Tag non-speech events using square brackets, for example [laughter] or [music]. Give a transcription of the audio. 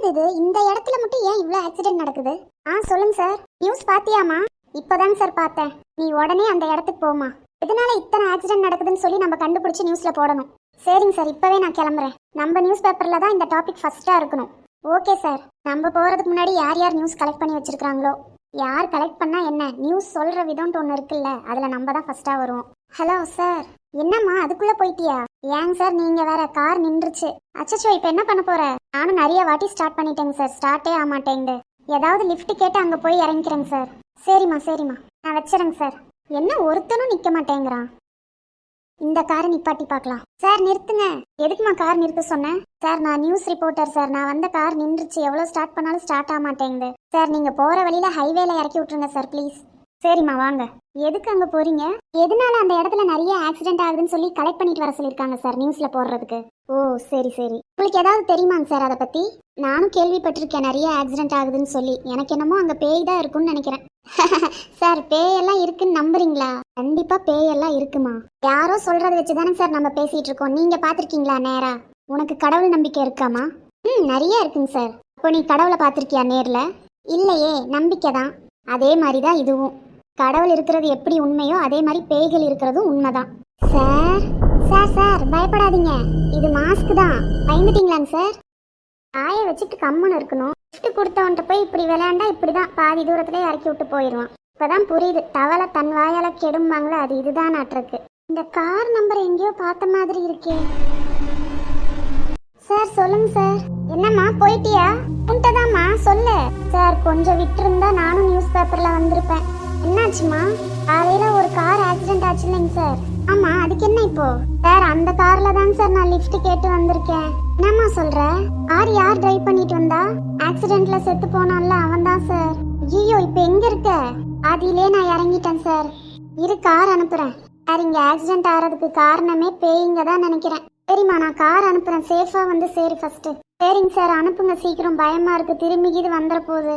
என்னது இது? இந்த இடத்துல மட்டும் ஏன் இவ்வளோ ஆக்சிடென்ட் நடக்குது? ஆ சொல்லுங்க சார் நியூஸ் பாத்தியாமா இப்போதாங்க சார் பார்த்தேன். நீ உடனே அந்த இடத்துக்கு போமா எதனால இத்தனை ஆக்சிடென்ட் நடக்குதுன்னு சொல்லி நம்ம கண்டுபிடிச்சி நியூஸ்ல போடணும். சரிங்க சார் இப்பவே நான் கிளம்புறேன். நம்ம நியூஸ் பேப்பர்ல தான் இந்த டாபிக் ஃபர்ஸ்டா இருக்கணும். ஓகே சார் நம்ம போகிறதுக்கு முன்னாடி யார் யார் நியூஸ் கலெக்ட் பண்ணி வச்சிருக்காங்களோ யார் கலெக்ட் பண்ணா என்ன? நியூஸ் சொல்ற விதம்ன்ட்டு ஒன்று இருக்குல்ல அதில் நம்ம தான் ஃபர்ஸ்டா வருவோம். ஹலோ சார் என்னம்மா அதுக்குள்ளே போயிட்டியா? ஏங்க சார் நீங்க வேற கார் நின்றுச்சு. அச்சச்சோ இப்போ என்ன பண்ண போற? நானும் நிறைய வாட்டி ஸ்டார்ட் பண்ணிட்டேங்க சார். ஸ்டார்ட்டே ஆக மாட்டேங்குது. ஏதாவது லிஃப்ட் கேட்டு அங்க போய் இறங்கிக்கிறேங்க சார். சரிம்மா சரிம்மா. நான் வச்சுறேங்க சார். என்ன ஒருத்தனும் நிக்க மாட்டேங்கிறான். இந்த காரை நிப்பாட்டி பார்க்கலாம். சார் நிறுத்துங்க. எதுக்குமா கார் நிறுத்த சொன்னேன்? சார் நான் நியூஸ் ரிப்போர்ட்டர் சார். நான் வந்த கார் நின்றுச்சு. எவ்வளோ ஸ்டார்ட் பண்ணாலும் ஸ்டார்ட் ஆக மாட்டேங்குது. சார் நீங்கள் போகிற வழியில் ஹைவேல இறக்கி விட்டுருங்க சார் ப்ளீஸ் சரிம்மா வாங்க. எதுக்கு அங்க போறீங்க? எதனால அந்த இடத்துல நிறைய ஆக்சிடென்ட் ஆகுதுன்னு சொல்லி கலெக்ட் பண்ணிட்டு வர சொல்லியிருக்காங்க சார் நியூஸ்ல போடுறதுக்கு? ஓ சரி சரி. உங்களுக்கு ஏதாவது தெரியுமாங்க சார் அதை பத்தி? நானும் கேள்விப்பட்டிருக்கேன் நிறைய ஆக்சிடென்ட் ஆகுதுன்னு சொல்லி. எனக்கு என்னமோ அங்க பேய் தான் இருக்கும்னு நினைக்கிறேன். [laughs] சார் பேயெல்லாம் இருக்குன்னு நம்புறீங்களா? கண்டிப்பா பேயெல்லாம் இருக்குமா? யாரோ சொல்றத வச்சு தானே சார் நம்ம பேசிட்டு இருக்கோம். நீங்க பாத்திருக்கீங்களா நேரா? உனக்கு கடவுள் நம்பிக்கை இருக்காமா? ம் நிறைய இருக்குங்க சார். அப்போ நீ கடவுளை பார்த்துருக்கியா நேரில்? இல்லையே நம்பிக்கை தான் அதே மாதிரி தான் இதுவும். கடவுள் இருக்கிறது எப்படி உண்மையோ அதே மாதிரி பேய்கள் இருக்கிறதும் உண்மைதான். சார் சார் சார் பயப்படாதீங்க. இது மாஸ்க் தான். பயந்துட்டீங்களாங்க சார்? ஆய வச்சுட்டு கம்முன்னு இருக்கணும். கிஃப்ட் கொடுத்தவன்ட்ட போய் இப்படி விளையாண்டா இப்படி தான் பாதி தூரத்திலே இறக்கி விட்டு போயிடுவான். இப்போதான் புரியுது. தவளை தன் வாயால கெடும்பாங்களே அது இதுதான் நாட்டிருக்கு இந்த கார் நம்பர் எங்கேயோ பார்த்த மாதிரி இருக்கே. சார் சொல்லுங்க சார். என்னம்மா போயிட்டியா? உன்ட்டதாம்மா சொல்லு. சார் கொஞ்சம் விட்டுருந்தா நானும் நியூஸ் பேப்பர்ல வந்திருப்பேன். என்னாச்சுமா? காலையில ஒரு கார் ஆக்சிடென்ட் ஆச்சு இல்லைங்க சார். ஆமா அதுக்கு என்ன இப்போ? சார் அந்த கார்ல தான் சார் நான் லிஃப்ட் கேட்டு வந்திருக்கேன். என்னம்மா சொல்ற? கார் யார் டிரைவ் பண்ணிட்டு வந்தா? ஆக்சிடென்ட்ல செத்து போனான்ல அவன் தான் சார். ஐயோ இப்போ எங்க இருக்க? ஆதியிலே நான் இறங்கிட்டேன் சார். இரு கார் அனுப்புறேன். சார் இங்க ஆக்சிடென்ட் ஆகிறதுக்கு காரணமே பேய்ங்க தான் நினைக்கிறேன். சரிம்மா நான் கார் அனுப்புறேன். சேஃபா வந்து சரி ஃபர்ஸ்ட் சரிங்க சார் அனுப்புங்க. சீக்கிரம் பயமா இருக்கு. திரும்பி இது வந்துட போகுது.